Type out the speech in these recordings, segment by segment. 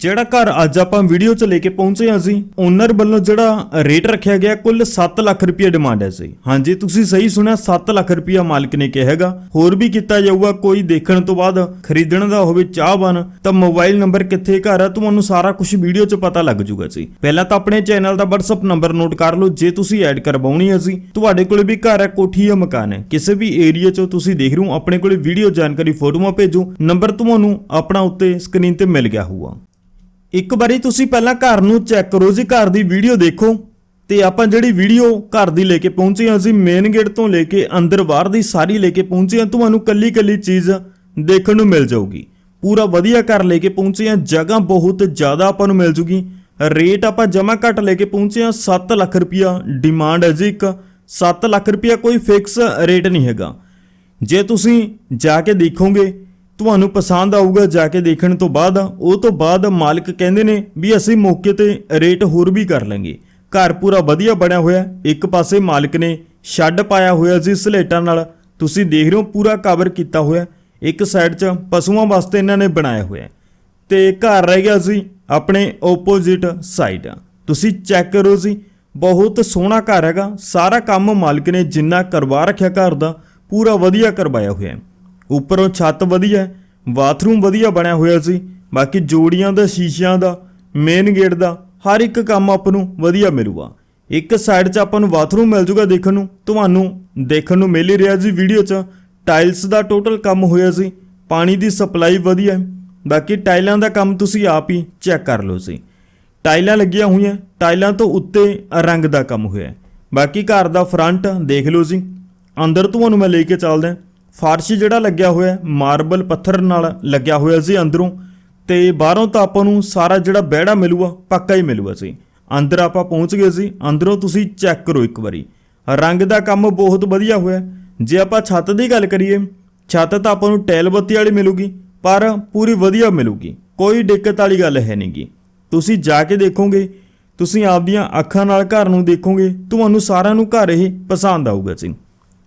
ਜਿਹੜਾ ਘਰ ਅੱਜ ਆਪਾਂ ਵੀਡੀਓ 'ਚ ਲੈ ਕੇ ਪਹੁੰਚੇ ਹਾਂ ਅਸੀਂ ਓਨਰ ਵੱਲੋਂ ਜਿਹੜਾ ਰੇਟ ਰੱਖਿਆ ਗਿਆ, ਕੁੱਲ 7 ਲੱਖ ਰੁਪਏ ਡਿਮਾਂਡ ਹੈ ਸੀ ਹਾਂਜੀ, ਤੁਸੀਂ ਸਹੀ ਸੁਣਿਆ 7 ਲੱਖ ਰੁਪਏ ਮਾਲਕ ਨੇ ਕਿਹਾ ਹੈਗਾ। ਹੋਰ ਵੀ ਕੀਤਾ ਜਾਊਗਾ, ਕੋਈ ਦੇਖਣ ਤੋਂ ਬਾਅਦ ਖਰੀਦਣ ਦਾ ਹੋਵੇ ਚਾਹ ਬਣ, ਤਾਂ ਮੋਬਾਈਲ ਨੰਬਰ ਕਿੱਥੇ ਘਰ ਆ, ਤੁਹਾਨੂੰ ਸਾਰਾ ਕੁਝ ਵੀਡੀਓ 'ਚ ਪਤਾ ਲੱਗ ਜੂਗਾ ਸੀ ਪਹਿਲਾਂ ਤਾਂ ਆਪਣੇ ਚੈਨਲ ਦਾ WhatsApp ਨੰਬਰ ਨੋਟ ਕਰ ਲਓ, ਜੇ ਤੁਸੀਂ ਐਡ ਕਰਵਾਉਣੀ ਹੈ ਸੀ ਤੁਹਾਡੇ ਕੋਲ ਵੀ ਘਰ ਹੈ, ਕੋਠੀ ਜਾਂ ਮਕਾਨ ਹੈ। ਕਿਸੇ ਵੀ ਏਰੀਆ 'ਚ ਤੁਸੀਂ ਦੇਖ ਰਹੇ ਹੋ, ਆਪਣੇ ਕੋਲ ਵੀਡੀਓ ਜਾਣਕਾਰੀ ਫੋਟੋਆਂ ਭੇਜੋ ਨੰਬਰ ਤੁਹਾਨੂੰ ਆਪਣਾ ਉੱਤੇ ਸਕਰੀਨ ਤੇ ਮਿਲ ਗਿਆ ਹੋਊਗਾ। ਇੱਕ ਵਾਰੀ ਤੁਸੀਂ ਪਹਿਲਾਂ ਘਰ ਨੂੰ ਚੈੱਕ ਕਰੋ ਜੀ, ਘਰ ਦੀ ਵੀਡੀਓ ਦੇਖੋ ਤੇ ਆਪਾਂ ਜਿਹੜੀ ਵੀਡੀਓ ਘਰ ਦੀ ਲੈ ਕੇ ਪਹੁੰਚੇ ਹਾਂ, ਅਸੀਂ ਮੇਨ ਗੇਟ ਤੋਂ ਲੈ ਕੇ ਅੰਦਰ ਬਾਹਰ ਦੀ ਸਾਰੀ ਲੈ ਕੇ ਪਹੁੰਚੇ ਹਾਂ, ਤੁਹਾਨੂੰ ਕੱਲੀ ਕੱਲੀ ਚੀਜ਼ ਦੇਖਣ ਨੂੰ ਮਿਲ ਜਾਊਗੀ। ਪੂਰਾ ਵਧੀਆ ਘਰ ਲੈ ਕੇ ਪਹੁੰਚੇ ਹਾਂ, ਜਗ੍ਹਾ ਬਹੁਤ ਜ਼ਿਆਦਾ ਆਪਾਂ ਨੂੰ ਮਿਲ ਜੂਗੀ। ਰੇਟ ਆਪਾਂ ਜਮਾ ਘੱਟ ਲੈ ਕੇ ਪਹੁੰਚੇ ਹਾਂ 7 ਲੱਖ ਰੁਪਿਆ ਡਿਮਾਂਡ ਹੈ ਜੀ ਇੱਕ 7 ਲੱਖ ਰੁਪਿਆ ਕੋਈ ਫਿਕਸ ਰੇਟ ਨਹੀਂ ਹੈਗਾ। ਜੇ ਤੁਸੀਂ ਜਾ ਕੇ ਦੇਖੋਗੇ ਤੁਹਾਨੂੰ ਪਸੰਦ ਆਊਗਾ ਜਾ ਕੇ ਦੇਖਣ ਤੋਂ ਬਾਅਦ, ਉਹ ਤੋਂ ਬਾਅਦ ਮਾਲਕ ਕਹਿੰਦੇ ਨੇ ਵੀ ਅਸੀਂ ਮੌਕੇ ਤੇ ਰੇਟ ਹੋਰ ਵੀ ਕਰ ਲਾਂਗੇ। ਘਰ ਪੂਰਾ ਵਧੀਆ ਬਣਿਆ ਹੋਇਆ, ਇੱਕ ਪਾਸੇ ਮਾਲਕ ਨੇ ਸ਼ੈੱਡ ਪਾਇਆ ਹੋਇਆ ਸੀ ਸਲੇਟਾਂ ਨਾਲ, ਤੁਸੀਂ ਦੇਖ ਰਹੇ ਹੋ ਪੂਰਾ ਕਵਰ ਕੀਤਾ ਹੋਇਆ, ਇੱਕ ਸਾਈਡ 'ਚ ਪਸ਼ੂਆਂ ਵਾਸਤੇ ਇਹਨਾਂ ਨੇ ਬਣਾਇਆ ਹੋਇਆ। ਤੇ ਘਰ ਰਹਿ ਗਿਆ ਸੀ ਆਪਣੇ ਓਪੋਜ਼ਿਟ ਸਾਈਡ ਤੁਸੀਂ ਚੈੱਕ ਕਰੋ ਜੀ, ਬਹੁਤ ਸੋਹਣਾ ਘਰ ਹੈਗਾ, ਸਾਰਾ ਕੰਮ ਮਾਲਕ ਨੇ ਜਿੰਨਾ ਕਰਵਾ ਰੱਖਿਆ ਘਰ ਦਾ, ਪੂਰਾ ਵਧੀਆ ਕਰਵਾਇਆ ਹੋਇਆ। ਉੱਪਰੋਂ ਛੱਤ ਵਧੀਆ, ਬਾਥਰੂਮ ਵਧੀਆ ਬਣਿਆ ਹੋਇਆ ਸੀ। ਬਾਕੀ ਜੋੜੀਆਂ ਦਾ, ਸ਼ੀਸ਼ਿਆਂ ਦਾ ਮੇਨ ਗੇਟ ਦਾ, ਹਰ ਇੱਕ ਕੰਮ ਆਪ ਨੂੰ ਵਧੀਆ ਮਿਲੂਗਾ। ਇੱਕ ਸਾਈਡ 'ਚ ਆਪਾਂ ਨੂੰ ਬਾਥਰੂਮ ਮਿਲ ਜੂਗਾ ਦੇਖਣ ਨੂੰ। ਤੁਹਾਨੂੰ ਦੇਖਣ ਨੂੰ ਮਿਲ ਹੀ ਰਿਹਾ ਜੀ ਵੀਡੀਓ 'ਚ। ਟਾਈਲਸ ਦਾ ਟੋਟਲ ਕੰਮ ਹੋਇਆ ਸੀ। ਪਾਣੀ ਦੀ ਸਪਲਾਈ ਵਧੀਆ। ਹੈ ਬਾਕੀ ਟਾਈਲਾਂ ਦਾ ਕੰਮ ਤੁਸੀਂ ਆਪ ਹੀ ਚੈੱਕ ਕਰ ਲਓ ਸੀ ਟਾਈਲਾਂ ਲੱਗੀਆਂ ਹੋਈਆਂ। ਟਾਈਲਾਂ ਤੋਂ ਉੱਤੇ ਰੰਗ ਦਾ ਕੰਮ ਹੋਇਆ। ਬਾਕੀ ਘਰ ਦਾ ਫਰੰਟ ਦੇਖ ਲਓ ਜੀ। ਅੰਦਰ ਤੁਹਾਨੂੰ ਮੈਂ ਲੈ ਕੇ ਚੱਲਦਾ। ਫਾਰਸ਼ ਜਿਹੜਾ ਲੱਗਿਆ ਹੋਇਆ ਮਾਰਬਲ ਪੱਥਰ ਨਾਲ ਲੱਗਿਆ ਹੋਇਆ ਸੀ ਅੰਦਰੋਂ, ਤੇ ਬਾਹਰੋਂ ਤਾਂ ਆਪਾਂ ਨੂੰ ਸਾਰਾ ਜਿਹੜਾ ਬਹਿੜਾ ਮਿਲੂਗਾ ਪੱਕਾ ਹੀ ਮਿਲੂਗਾ ਸੀ। ਅੰਦਰ ਆਪਾਂ ਪਹੁੰਚ ਗਏ ਸੀ, ਅੰਦਰੋਂ ਤੁਸੀਂ ਚੈੱਕ ਕਰੋ ਇੱਕ ਵਾਰੀ। ਰੰਗ ਦਾ ਕੰਮ ਬਹੁਤ ਵਧੀਆ ਹੋਇਆ ਜੇ ਆਪਾਂ ਛੱਤ ਦੀ ਗੱਲ ਕਰੀਏ, ਛੱਤ ਤਾਂ ਆਪਾਂ ਨੂੰ ਟੈਲ ਬੱਤੀ ਵਾਲੀ ਮਿਲੂਗੀ, ਪਰ ਪੂਰੀ ਵਧੀਆ ਮਿਲੂਗੀ, ਕੋਈ ਦਿੱਕਤ ਵਾਲੀ ਗੱਲ ਹੈ ਨਹੀਂਗੀ ਤੁਸੀਂ ਜਾ ਕੇ ਦੇਖੋਗੇ, ਤੁਸੀਂ ਆਪਦੀਆਂ ਅੱਖਾਂ ਨਾਲ ਘਰ ਨੂੰ ਦੇਖੋਗੇ, ਤੁਹਾਨੂੰ ਸਾਰਿਆਂ ਨੂੰ ਘਰ ਇਹ ਪਸੰਦ ਆਊਗਾ ਜੀ।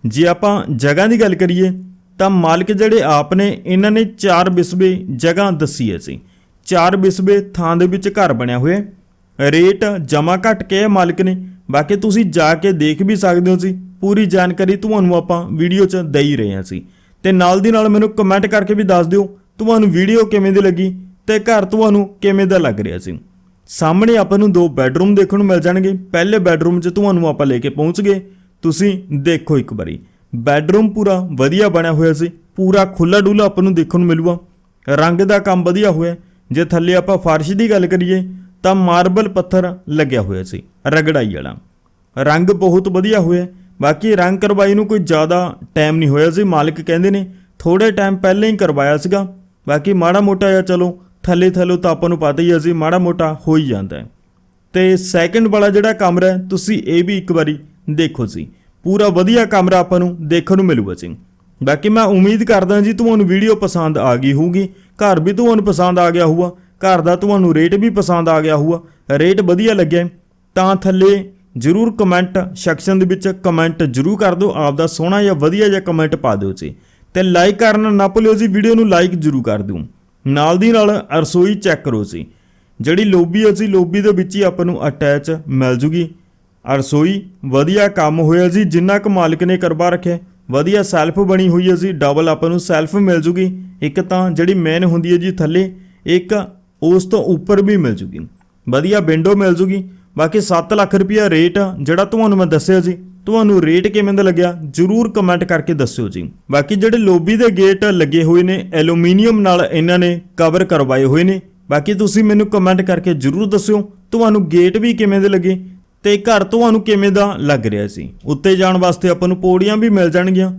ਜੇ ਆਪਾਂ ਜਗ੍ਹਾ ਦੀ ਗੱਲ ਕਰੀਏ, ਤਾਂ ਮਾਲਕ ਜਿਹੜੇ ਆਪ ਨੇ, ਇਹਨਾਂ ਨੇ ਚਾਰ ਬਿਸਬੇ ਜਗ੍ਹਾ ਦੱਸੀ ਹੈ ਸੀ। ਚਾਰ ਬਿਸਬੇ ਥਾਂ ਦੇ ਵਿੱਚ ਘਰ ਬਣਿਆ ਹੋਇਆ ਰੇਟ ਜਮਾ ਘੱਟ ਕੇ ਹੈ ਮਾਲਕ ਨੇ। ਬਾਕੀ ਤੁਸੀਂ ਜਾ ਕੇ ਦੇਖ ਵੀ ਸਕਦੇ ਹੋ ਸੀ। ਪੂਰੀ ਜਾਣਕਾਰੀ ਤੁਹਾਨੂੰ ਆਪਾਂ ਵੀਡੀਓ 'ਚ ਦੇ ਹੀ ਰਹੇ ਹਾਂ ਸੀ। ਤੇ ਨਾਲ ਦੀ ਨਾਲ ਮੈਨੂੰ ਕਮੈਂਟ ਕਰਕੇ ਵੀ ਦੱਸ ਦਿਓ, ਤੁਹਾਨੂੰ ਵੀਡੀਓ ਕਿਵੇਂ ਦੀ ਲੱਗੀ ਤੇ ਘਰ ਤੁਹਾਨੂੰ ਕਿਵੇਂ ਦਾ ਲੱਗ ਰਿਹਾ ਸੀ। ਸਾਹਮਣੇ ਆਪਾਂ ਨੂੰ ਦੋ ਬੈੱਡਰੂਮ ਦੇਖਣ ਨੂੰ ਮਿਲ ਜਾਣਗੇ। ਪਹਿਲੇ ਬੈੱਡਰੂਮ 'ਚ ਤੁਹਾਨੂੰ ਆਪਾਂ ਲੈ ਕੇ ਪਹੁੰਚ ਗਏ। ਤੁਸੀਂ ਦੇਖੋ ਇੱਕ ਵਾਰੀ। ਬੈੱਡਰੂਮ ਪੂਰਾ ਵਧੀਆ ਬਣਿਆ ਹੋਇਆ ਸੀ। ਪੂਰਾ ਖੁੱਲਾ ਡੁੱਲਾ ਆਪਾਂ ਨੂੰ ਦੇਖਣ ਨੂੰ ਮਿਲੂਗਾ। ਰੰਗ ਦਾ ਕੰਮ ਵਧੀਆ ਹੋਇਆ। ਜੇ ਥੱਲੇ ਆਪਾਂ ਫਰਸ਼ ਦੀ ਗੱਲ ਕਰੀਏ, ਤਾਂ ਮਾਰਬਲ ਪੱਥਰ ਲੱਗਿਆ ਹੋਇਆ ਸੀ, ਰਗੜਾਈ ਵਾਲਾ। ਰੰਗ ਬਹੁਤ ਵਧੀਆ ਹੋਇਆ। ਬਾਕੀ ਰੰਗ ਕਰਵਾਈ ਨੂੰ ਕੋਈ ਜ਼ਿਆਦਾ ਟਾਈਮ ਨਹੀਂ ਹੋਇਆ ਸੀ। ਮਾਲਕ ਕਹਿੰਦੇ ਨੇ ਥੋੜੇ ਟਾਈਮ ਪਹਿਲਾਂ ਹੀ ਕਰਵਾਇਆ ਸੀਗਾ। ਬਾਕੀ ਮਾੜਾ ਮੋਟਾ ਜਿਹਾ ਚਲੋ, ਥੱਲੇ ਥੱਲੇ ਤਾਂ ਆਪਾਂ ਨੂੰ ਪਤਾ ਹੀ ਹੈ ਜੀ, ਮਾੜਾ ਮੋਟਾ ਹੋ ਹੀ ਜਾਂਦਾ ਹੈ। ਤੇ ਸੈਕੰਡ ਵਾਲਾ ਜਿਹੜਾ ਕਮਰਾ ਹੈ, ਤੁਸੀਂ ਇਹ ਵੀ ਇੱਕ ਵਾਰੀ ਦੇਖੋ ਜੀ, ਪੂਰਾ ਵਧੀਆ ਕਮਰਾ ਆਪਾਂ ਨੂੰ ਦੇਖਣ ਨੂੰ ਮਿਲੂਗਾ ਜੀ। ਬਾਕੀ ਮੈਂ ਉਮੀਦ ਕਰਦਾ ਜੀ ਤੁਹਾਨੂੰ ਵੀਡੀਓ ਪਸੰਦ ਆ ਗਈ ਹੋਊਗੀ। ਘਰ ਵੀ ਤੁਹਾਨੂੰ ਪਸੰਦ ਆ ਗਿਆ ਹੋਊਗਾ, ਘਰ ਦਾ ਤੁਹਾਨੂੰ ਰੇਟ ਵੀ ਪਸੰਦ ਆ ਗਿਆ ਹੋਊਗਾ। ਰੇਟ ਵਧੀਆ ਲੱਗਿਆ ਤਾਂ ਥੱਲੇ ਜਰੂਰ ਕਮੈਂਟ ਸੈਕਸ਼ਨ ਦੇ ਵਿੱਚ ਕਮੈਂਟ ਜਰੂਰ ਕਰ ਦਿਓ ਆਪ ਦਾ ਸੋਹਣਾ ਜਾਂ ਵਧੀਆ ਜਿਹਾ ਕਮੈਂਟ ਪਾ ਦਿਓ ਜੀ। ਤੇ ਲਾਈਕ ਕਰਨਾ ਨਾ ਭੁੱਲਿਓ ਜੀ ਵੀਡੀਓ ਨੂੰ ਲਾਈਕ ਜਰੂਰ ਕਰ ਦਿਓ। ਨਾਲ ਦੀ ਨਾਲ ਰਸੋਈ ਚੈੱਕ ਕਰੋ ਜੀ। ਜਿਹੜੀ ਲੋਬੀ ਹੈ ਜੀ ਲੋਬੀ ਦੇ ਵਿੱਚ ਹੀ ਆਪਾਂ ਨੂੰ ਅਟੈਚ ਮਿਲ ਜੂਗੀ। ਰਸੋਈ ਵਧੀਆ ਕੰਮ ਹੋਇਆ ਜੀ, ਜਿੰਨਾ ਕੁ ਮਾਲਕ ਨੇ ਕਰਵਾ ਰੱਖਿਆ। ਵਧੀਆ ਸੈਲਫ ਬਣੀ ਹੋਈ ਹੈ ਜੀ ਡਬਲ ਆਪਾਂ ਨੂੰ ਸੈਲਫ ਮਿਲ ਜੂਗੀ। ਇੱਕ ਤਾਂ ਜਿਹੜੀ ਮੇਨ ਹੁੰਦੀ ਹੈ ਜੀ ਥੱਲੇ, ਇੱਕ ਉਸ ਤੋਂ ਉੱਪਰ ਵੀ ਮਿਲ ਜੂਗੀ। ਵਧੀਆ ਵਿੰਡੋ ਮਿਲ ਜੂਗੀ। ਬਾਕੀ 7 ਲੱਖ ਰੁਪਿਆ ਰੇਟ ਜਿਹੜਾ ਤੁਹਾਨੂੰ ਮੈਂ ਦੱਸਿਆ ਜੀ। ਤੁਹਾਨੂੰ ਰੇਟ ਕਿਵੇਂ ਦਾ ਲੱਗਿਆ, ਜਰੂਰ ਕਮੈਂਟ ਕਰਕੇ ਦੱਸਿਓ ਜੀ। ਬਾਕੀ ਜਿਹੜੇ ਲੋਬੀ ਦੇ ਗੇਟ ਲੱਗੇ ਹੋਏ ਨੇ ਐਲੂਮੀਨੀਅਮ ਨਾਲ ਇਹਨਾਂ ਨੇ ਕਵਰ ਕਰਵਾਏ ਹੋਏ ਨੇ। ਬਾਕੀ ਤੁਸੀਂ ਮੈਨੂੰ ਕਮੈਂਟ ਕਰਕੇ ਜਰੂਰ ਦੱਸਿਓ, ਤੁਹਾਨੂੰ ਗੇਟ ਵੀ ਕਿਵੇਂ ਦੇ ਲੱਗੇ। ਤੇ ਘਰ ਤੁਹਾਨੂੰ ਕਿਵੇਂ ਦਾ ਲੱਗ ਰਿਹਾ ਸੀ? ਉੱਤੇ ਜਾਣ ਵਾਸਤੇ ਆਪਾਂ ਨੂੰ ਪੌੜੀਆਂ ਵੀ ਮਿਲ ਜਾਣਗੀਆਂ।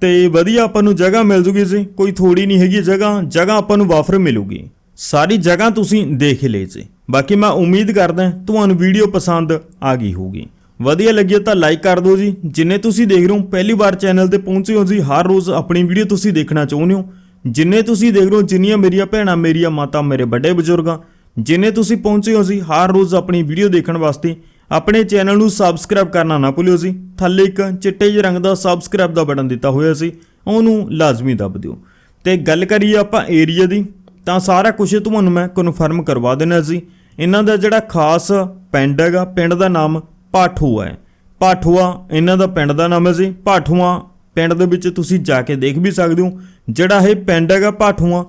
ਤੇ ਵਧੀਆ ਆਪਾਂ ਨੂੰ ਜਗ੍ਹਾ ਮਿਲ ਜੂਗੀ ਜੀ। ਕੋਈ ਥੋੜੀ ਨਹੀਂ ਹੈਗੀ ਜਗ੍ਹਾ। ਜਗ੍ਹਾ ਆਪਾਂ ਨੂੰ ਵਾਫਰ ਮਿਲੂਗੀ। ਸਾਰੀ ਜਗ੍ਹਾ ਤੁਸੀਂ ਦੇਖ ਲਈ ਜੀ। ਬਾਕੀ ਮੈਂ ਉਮੀਦ ਕਰਦਾ ਤੁਹਾਨੂੰ ਵੀਡੀਓ ਪਸੰਦ ਆ ਗਈ ਹੋਊਗੀ। ਵਧੀਆ ਲੱਗੀ ਤਾਂ ਲਾਈਕ ਕਰ ਦਿਓ ਜੀ। ਜਿੰਨੇ ਤੁਸੀਂ ਦੇਖ ਰਹੇ ਹੋ, ਪਹਿਲੀ ਵਾਰ ਚੈਨਲ ਤੇ ਪਹੁੰਚੇ ਹੋ ਜੀ, ਹਰ ਰੋਜ਼ ਆਪਣੀ ਵੀਡੀਓ ਤੁਸੀਂ ਦੇਖਣਾ ਚਾਹੁੰਦੇ ਹੋ। ਜਿੰਨੇ ਤੁਸੀਂ ਦੇਖ ਰਹੇ ਹੋ, ਜਿੰਨੀਆਂ ਮੇਰੀਆਂ ਭੈਣਾਂ, ਮੇਰੀਆਂ ਮਾਤਾ, ਮੇਰੇ ਵੱਡੇ ਬਜ਼ੁਰਗਾਂ, ਜਿੰਨੇ ਤੁਸੀਂ ਪਹੁੰਚੇ ਹੋ ਜੀ, ਹਰ ਰੋਜ਼ ਆਪਣੀ ਵੀਡੀਓ ਦੇਖਣ ਵਾਸਤੇ ਆਪਣੇ ਚੈਨਲ ਨੂੰ ਸਬਸਕ੍ਰਾਈਬ ਕਰਨਾ ਨਾ ਭੁੱਲਿਓ ਜੀ। ਥੱਲੇ ਇੱਕ ਚਿੱਟੇ ਜਿਹੇ ਰੰਗ ਦਾ ਸਬਸਕ੍ਰਾਈਬ ਦਾ ਬਟਨ ਦਿੱਤਾ ਹੋਇਆ ਸੀ। ਉਹਨੂੰ ਲਾਜ਼ਮੀ ਦੱਬ ਦਿਓ। ਤੇ ਗੱਲ ਕਰੀਏ ਆਪਾਂ ਏਰੀਆ ਦੀ, ਤਾਂ ਸਾਰਾ ਕੁਝ ਤੁਹਾਨੂੰ ਮੈਂ ਕਨਫਰਮ ਕਰਵਾ ਦੇਣਾ ਸੀ ਇਹਨਾਂ ਦਾ ਜਿਹੜਾ ਖਾਸ ਪਿੰਡ ਹੈਗਾ, ਪਿੰਡ ਦਾ ਨਾਮ ਪਾਠੂਆ ਹੈ। ਪਾਠੂਆ, ਇਹਨਾਂ ਦਾ ਪਿੰਡ ਦਾ ਨਾਮ ਹੈ ਜੀ। ਪਾਠੂਆ ਪਿੰਡ ਦੇ ਵਿੱਚ ਤੁਸੀਂ ਜਾ ਕੇ ਦੇਖ ਵੀ ਸਕਦੇ ਹੋ। ਜਿਹੜਾ ਇਹ ਪਿੰਡ ਹੈਗਾ ਪਾਠੂਆ,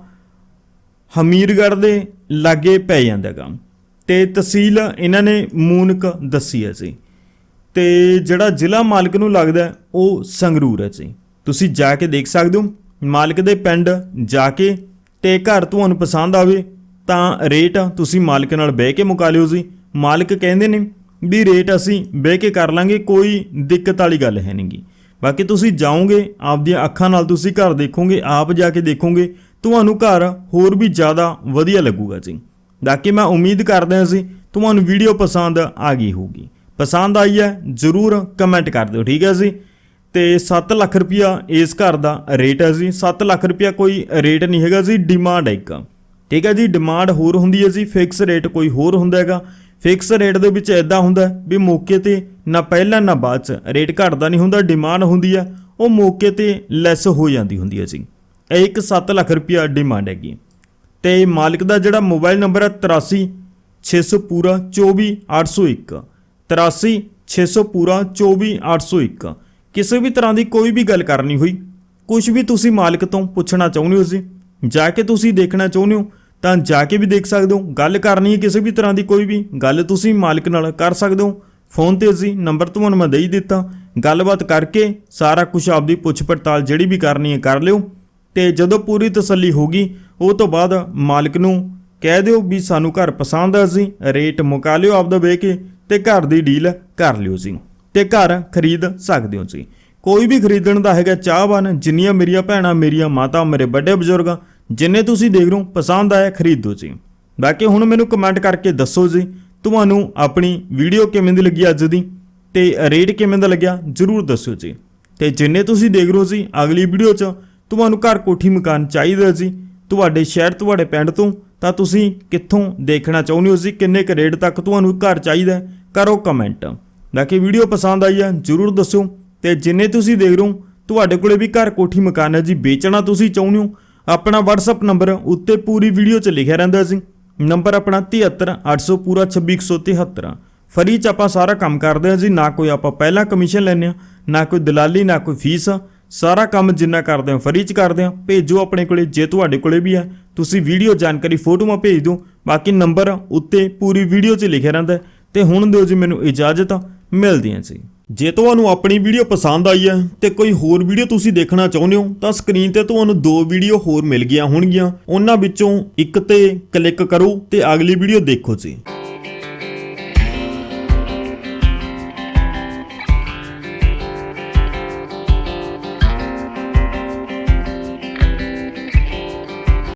ਹਮੀਰਗੜ੍ਹ ਦੇ ਲਾਗੇ ਪੈ ਜਾਂਦਾ ਹੈਗਾ। ਤੇ ਤਹਿਸੀਲ ਇਹਨਾਂ ਨੇ ਮੂਨਕ ਦੱਸੀ ਹੈ ਜੀ। ਤੇ ਜਿਹੜਾ ਜ਼ਿਲ੍ਹਾ ਮਾਲਕ ਨੂੰ ਲੱਗਦਾ ਉਹ ਸੰਗਰੂਰ ਹੈ ਜੀ। ਤੁਸੀਂ ਜਾ ਕੇ ਦੇਖ ਸਕਦੇ ਹੋ, ਮਾਲਕ ਦੇ ਪਿੰਡ ਜਾ ਕੇ ਤੇ ਘਰ ਤੁਹਾਨੂੰ ਪਸੰਦ ਆਵੇ ਤਾਂ ਰੇਟ ਤੁਸੀਂ ਮਾਲਕ ਨਾਲ ਬਹਿ ਕੇ ਮੁਕਾ ਲਿਓ ਜੀ। ਮਾਲਕ ਕਹਿੰਦੇ ਨੇ ਵੀ ਰੇਟ ਅਸੀਂ ਬਹਿ ਕੇ ਕਰ ਲਾਂਗੇ, ਕੋਈ ਦਿੱਕਤ ਵਾਲੀ ਗੱਲ ਹੈ ਨਹੀਂਗੀ ਬਾਕੀ ਤੁਸੀਂ ਜਾਓਗੇ, ਆਪਦੀਆਂ ਅੱਖਾਂ ਨਾਲ ਤੁਸੀਂ ਘਰ ਦੇਖੋਗੇ, ਆਪ ਜਾ ਕੇ ਦੇਖੋਗੇ, ਤੁਹਾਨੂੰ ਘਰ ਹੋਰ ਵੀ ਜ਼ਿਆਦਾ ਵਧੀਆ ਲੱਗੂਗਾ ਜੀ। ਬਾਕੀ ਮੈਂ ਉਮੀਦ ਕਰਦਾ ਸੀ ਤੁਹਾਨੂੰ ਵੀਡੀਓ ਪਸੰਦ ਆ ਗਈ ਹੋਊਗੀ। ਪਸੰਦ ਆਈ ਹੈ, ਜਰੂਰ ਕਮੈਂਟ ਕਰ ਦਿਓ, ਠੀਕ ਹੈ ਜੀ? ਤੇ 7 ਲੱਖ ਰੁਪਿਆ ਇਸ ਘਰ ਦਾ ਰੇਟ ਹੈ ਜੀ। 7 ਲੱਖ ਰੁਪਿਆ ਕੋਈ ਰੇਟ ਨਹੀਂ ਹੈਗਾ ਜੀ ਡਿਮਾਂਡ ਹੈ ਇੱਕ। ਠੀਕ ਹੈ ਜੀ ਡਿਮਾਂਡ ਹੋਰ ਹੁੰਦੀ ਹੈ ਜੀ ਫਿਕਸ ਰੇਟ ਕੋਈ ਹੋਰ ਹੁੰਦਾ ਹੈਗਾ। ਫਿਕਸ ਰੇਟ ਦੇ ਵਿੱਚ ਐਦਾਂ ਹੁੰਦਾ ਵੀ ਮੌਕੇ ਤੇ ਨਾ ਪਹਿਲਾਂ ਨਾ ਬਾਅਦ ਚ ਰੇਟ ਘਟਦਾ ਨਹੀਂ ਹੁੰਦਾ ਡਿਮਾਂਡ ਹੁੰਦੀ ਹੈ। ਉਹ ਮੌਕੇ ਤੇ ਲੈਸ ਹੋ ਜਾਂਦੀ ਹੁੰਦੀ ਹੈ ਜੀ। ਇਹ ਇੱਕ 7 ਲੱਖ ਰੁਪਿਆ ਡਿਮਾਂਡ ਹੈਗੀ ਤੇ ਮਾਲਕ ਦਾ ਜਿਹੜਾ ਮੋਬਾਈਲ ਨੰਬਰ ਹੈ 83 600 ਪੂਰਾ 24801 83 600 ਪੂਰਾ 24801 ਕਿਸੇ ਵੀ ਤਰ੍ਹਾਂ ਦੀ ਕੋਈ ਵੀ ਗੱਲ ਕਰਨੀ ਹੋਈ ਕੁਝ ਵੀ ਤੁਸੀਂ ਮਾਲਕ ਤੋਂ ਪੁੱਛਣਾ ਚਾਹੁੰਦੇ ਹੋ ਜੀ, ਜਾ ਕੇ ਤੁਸੀਂ ਦੇਖਣਾ ਚਾਹੁੰਦੇ ਹੋ, ਤਾਂ ਜਾ ਕੇ ਵੀ ਦੇਖ ਸਕਦੇ ਹੋ। ਗੱਲ ਕਰਨੀ ਹੈ ਕਿਸੇ ਵੀ ਤਰ੍ਹਾਂ ਦੀ ਕੋਈ ਵੀ, ਗੱਲ ਤੁਸੀਂ ਮਾਲਕ ਨਾਲ ਕਰ ਸਕਦੇ ਹੋ। ਫੋਨ ਤੇ ਅਸੀਂ ਨੰਬਰ ਤੁਹਾਨੂੰ ਮੈਂ ਦੇ ਹੀ ਦਿੱਤਾ। ਗੱਲਬਾਤ ਕਰਕੇ ਸਾਰਾ ਕੁਝ ਆਪਦੀ ਪੁੱਛ ਪੜਤਾਲ ਜਿਹੜੀ ਵੀ ਕਰਨੀ ਹੈ ਕਰ ਲਿਓ। ਤੇ ਜਦੋਂ ਪੂਰੀ ਤਸੱਲੀ ਹੋਗੀ ਉਹ ਤੋਂ ਬਾਅਦ ਮਾਲਕ ਨੂੰ ਕਹਿ ਦਿਓ ਵੀ ਸਾਨੂੰ ਘਰ ਪਸੰਦ ਆ ਜੀ ਰੇਟ ਮੁਕਾ ਲਿਓ ਆਪਦਾ ਵੇ ਕੇ ਤੇ ਘਰ ਦੀ ਡੀਲ ਕਰ ਲਿਓ ਜੀ ਤੇ ਘਰ ਖਰੀਦ ਸਕਦੇ ਹੋ ਜੀ ਕੋਈ ਵੀ ਖਰੀਦਣ ਦਾ ਹੈਗਾ ਚਾਹਵਾਨ, ਜਿੰਨੀਆਂ ਮੇਰੀਆਂ ਭੈਣਾਂ, ਮੇਰੀਆਂ ਮਾਤਾ, ਮੇਰੇ ਵੱਡੇ ਬਜ਼ੁਰਗ, ਜਿੰਨੇ ਤੁਸੀਂ ਦੇਖ ਰਹੇ ਪਸੰਦ ਆਇਆ, ਖਰੀਦੋ ਜੀ। ਬਾਕੀ ਹੁਣ ਮੈਨੂੰ ਕਮੈਂਟ ਕਰਕੇ ਦੱਸੋ ਜੀ, ਤੁਹਾਨੂੰ ਆਪਣੀ ਵੀਡੀਓ ਕਿਵੇਂ ਦੀ ਲੱਗੀ ਅੱਜ ਦੀ ਤੇ ਰੇਟ ਕਿਵੇਂ ਦਾ ਲੱਗਿਆ, ਜਰੂਰ ਦੱਸਿਓ ਜੀ। ਤੇ ਜਿੰਨੇ ਤੁਸੀਂ ਦੇਖ ਰਹੇ ਹੋ ਜੀ, ਅਗਲੀ ਵੀਡੀਓ 'ਚ ਤੁਹਾਨੂੰ ਘਰ ਕੋਠੀ ਮਕਾਨ ਚਾਹੀਦਾ ਜੀ। ਤੁਹਾਡੇ ਸ਼ਹਿਰ, ਤੁਹਾਡੇ ਪਿੰਡ ਤੋਂ, ਤਾਂ ਤੁਸੀਂ ਕਿੱਥੋਂ ਦੇਖਣਾ ਚਾਹੁੰਦੇ ਹੋ ਜੀ? ਕਿੰਨੇ ਕੁ ਰੇਟ ਤੱਕ ਤੁਹਾਨੂੰ ਘਰ ਚਾਹੀਦਾ ਕਰੋ ਕਮੈਂਟ ਬਾਕੀ ਵੀਡੀਓ ਪਸੰਦ ਆਈ ਹੈ, ਜਰੂਰ ਦੱਸਿਓ। ਤੇ ਜਿੰਨੇ ਤੁਸੀਂ ਦੇਖ ਰਹੇ ਹੋ, ਤੁਹਾਡੇ ਕੋਲੇ ਵੀ ਘਰ ਕੋਠੀ ਮਕਾਨ ਹੈ ਜੀ, ਵੇਚਣਾ ਤੁਸੀਂ ਚਾਹੁੰਦੇ ਹੋ? ਆਪਣਾ WhatsApp ਨੰਬਰ ਉੱਤੇ ਪੂਰੀ ਵੀਡੀਓ 'ਚ ਲਿਖਿਆ ਰਹਿੰਦਾ ਜੀ। ਨੰਬਰ ਆਪਣਾ 73800 ਪੂਰਾ 26173 ਫਰੀ 'ਚ ਆਪਾਂ ਸਾਰਾ ਕੰਮ ਕਰਦੇ ਹਾਂ ਜੀ, ਨਾ ਕੋਈ ਆਪਾਂ ਪਹਿਲਾਂ ਕਮਿਸ਼ਨ ਲੈਂਦੇ ਹਾਂ, ਨਾ ਕੋਈ ਦਲਾਲੀ, ਨਾ ਕੋਈ ਫੀਸ। ਸਾਰਾ ਕੰਮ ਜਿੰਨਾ ਕਰਦੇ ਹੋ, ਫਰੀ 'ਚ ਕਰਦੇ ਹਾਂ, ਭੇਜੋ ਆਪਣੇ ਕੋਲੇ, ਜੇ ਤੁਹਾਡੇ ਕੋਲੇ ਵੀ ਹੈ, ਤੁਸੀਂ ਵੀਡੀਓ ਜਾਣਕਾਰੀ ਫੋਟੋਆਂ ਭੇਜ ਦਿਓ, ਬਾਕੀ ਨੰਬਰ ਉੱਤੇ ਪੂਰੀ ਵੀਡੀਓ 'ਚ ਲਿਖਿਆ ਰਹਿੰਦਾ ਹੈ। ਤੇ ਹੁਣ ਦਿਓ ਜੀ ਮੈਨੂੰ ਇਜਾਜ਼ਤ ਮਿਲਦੀਆਂ ਹੈ ਜੀ ਜੇ ਤੁਹਾਨੂੰ ਆਪਣੀ ਵੀਡੀਓ ਪਸੰਦ ਆਈ ਹੈ, ਤੇ ਕੋਈ ਹੋਰ ਵੀਡੀਓ ਤੁਸੀਂ ਦੇਖਣਾ ਚਾਹੁੰਦੇ ਹੋ, ਤਾਂ ਸਕਰੀਨ ਤੇ ਤੁਹਾਨੂੰ ਦੋ ਵੀਡੀਓ ਹੋਰ ਮਿਲ ਗਈਆਂ ਹੋਣਗੀਆਂ, ਉਹਨਾਂ ਵਿੱਚੋਂ ਇੱਕ ਤੇ ਕਲਿੱਕ ਕਰੋ, ਤੇ ਅਗਲੀ ਵੀਡੀਓ ਦੇਖੋ ਜੀ